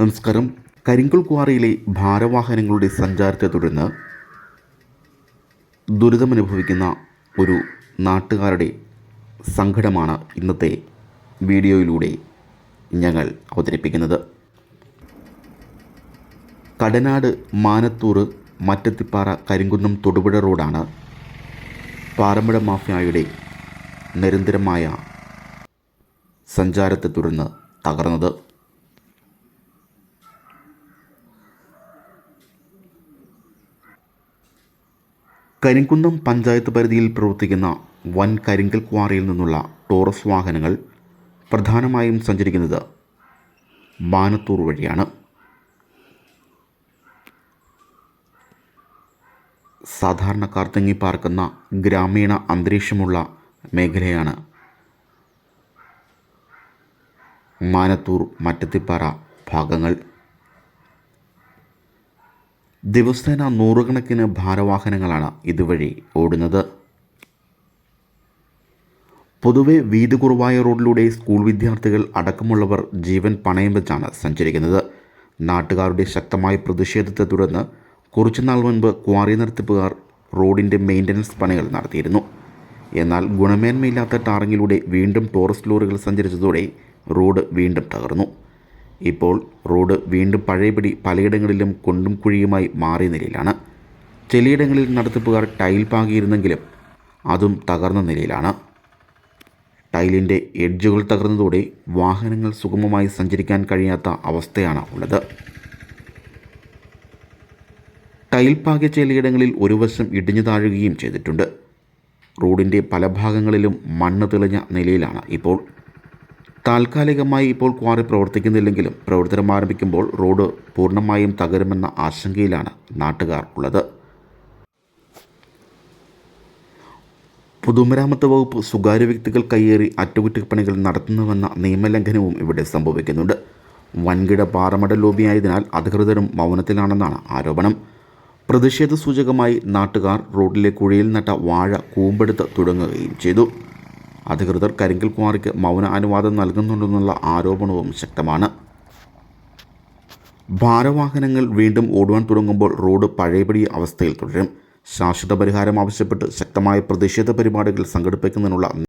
നമസ്കാരം. കരിങ്കുൾ ക്വാറിയിലെ ഭാരവാഹനങ്ങളുടെ സഞ്ചാരത്തെ തുടർന്ന് ദുരിതമനുഭവിക്കുന്ന ഒരു നാട്ടുകാരുടെ സങ്കടമാണ് ഇന്നത്തെ വീഡിയോയിലൂടെ ഞങ്ങൾ അവതരിപ്പിക്കുന്നത്. കടനാട് മാനത്തൂർ മറ്റത്തിപ്പാറ കരിങ്കുന്നം തൊടുപുഴ റോഡാണ് പാറമ്പഴ മാഫിയായുടെ നിരന്തരമായ സഞ്ചാരത്തെ തുടർന്ന് തകർന്നത്. കരിങ്കുന്നം പഞ്ചായത്ത് പരിധിയിൽ പ്രവർത്തിക്കുന്ന വൻ കരിങ്കൽ ക്വാറിയിൽ നിന്നുള്ള ടോറസ് വാഹനങ്ങൾ പ്രധാനമായും സഞ്ചരിക്കുന്നത് മാനത്തൂർ വഴിയാണ്. സാധാരണക്കാർ തിങ്ങിപ്പാർക്കുന്ന ഗ്രാമീണ അന്തരീക്ഷമുള്ള മേഖലയാണ് മാനത്തൂർ മറ്റത്തിപ്പാറ ഭാഗങ്ങൾ. ദിവസേന നൂറുകണക്കിന് ഭാരവാഹനങ്ങളാണ് ഇതുവഴി ഓടുന്നത്. പൊതുവെ വീതി കുറവായ റോഡിലൂടെ സ്കൂൾ വിദ്യാർത്ഥികൾ അടക്കമുള്ളവർ ജീവൻ പണയം വെച്ചാണ് സഞ്ചരിക്കുന്നത്. നാട്ടുകാരുടെ ശക്തമായ പ്രതിഷേധത്തെ തുടർന്ന് കുറച്ചുനാൾ മുൻപ് ക്വാറി നടത്തിപ്പുകാർ റോഡിന്റെ മെയിന്റനൻസ് പണികൾ നടത്തിയിരുന്നു. എന്നാൽ ഗുണമേന്മയില്ലാത്ത ടാറിങ്ങിലൂടെ വീണ്ടും ടൂറിസ്റ്റ് ലോറികൾ സഞ്ചരിച്ചതോടെ റോഡ് വീണ്ടും തകർന്നു. ഇപ്പോൾ റോഡ് വീണ്ടും പഴയപടി പലയിടങ്ങളിലും കൊണ്ടും കുഴിയുമായി മാറിയ നിലയിലാണ്. ചിലയിടങ്ങളിൽ നടത്തിപ്പുകാർ ടൈൽ പാകിയിരുന്നെങ്കിലും അതും തകർന്ന നിലയിലാണ്. ടൈലിന്റെ എഡ്ജുകൾ തകർന്നതോടെ വാഹനങ്ങൾ സുഗമമായി സഞ്ചരിക്കാൻ കഴിയാത്ത അവസ്ഥയാണ് ഉള്ളത്. ടൈൽ പാകിയ ചിലയിടങ്ങളിൽ ഒരു വശം ഇടിഞ്ഞു താഴുകയും ചെയ്തിട്ടുണ്ട്. റോഡിന്റെ പല ഭാഗങ്ങളിലും മണ്ണ് തെളിഞ്ഞ നിലയിലാണ് ഇപ്പോൾ താൽക്കാലികമായി ഇപ്പോൾ ക്വാറി പ്രവർത്തിക്കുന്നില്ലെങ്കിലും പ്രവർത്തനം ആരംഭിക്കുമ്പോൾ റോഡ് പൂർണമായും തകരുമെന്ന ആശങ്കയിലാണ് നാട്ടുകാർ ഉള്ളത്. പൊതുമരാമത്ത് വകുപ്പ് സ്വകാര്യ വ്യക്തികൾ കയ്യേറി അറ്റകുറ്റപ്പണികൾ നടത്തുന്നുവെന്ന നിയമലംഘനവും ഇവിടെ സംഭവിക്കുന്നുണ്ട്. വൻകിട പാറമട ലോബിയായതിനാൽ അധികൃതരും മൗനത്തിലാണെന്നാണ് ആരോപണം. പ്രതിഷേധ സൂചകമായി നാട്ടുകാർ റോഡിലെ കുഴിയിൽ നട്ട വാഴ കൂമ്പെടുത്ത് തുടങ്ങുകയും ചെയ്തു. അധികൃതർ കരിങ്കൽ കുമാറിക്ക് മൗന അനുവാദം നൽകുന്നുണ്ടെന്നുള്ള ആരോപണവും ശക്തമാണ്. ഭാരവാഹനങ്ങൾ വീണ്ടും ഓടുവാൻ തുടങ്ങുമ്പോൾ റോഡ് പഴയപടി അവസ്ഥയിൽ തുടരും. ശാശ്വത പരിഹാരം ആവശ്യപ്പെട്ട് ശക്തമായ പ്രതിഷേധ പരിപാടികൾ സംഘടിപ്പിക്കുന്നതിനുള്ള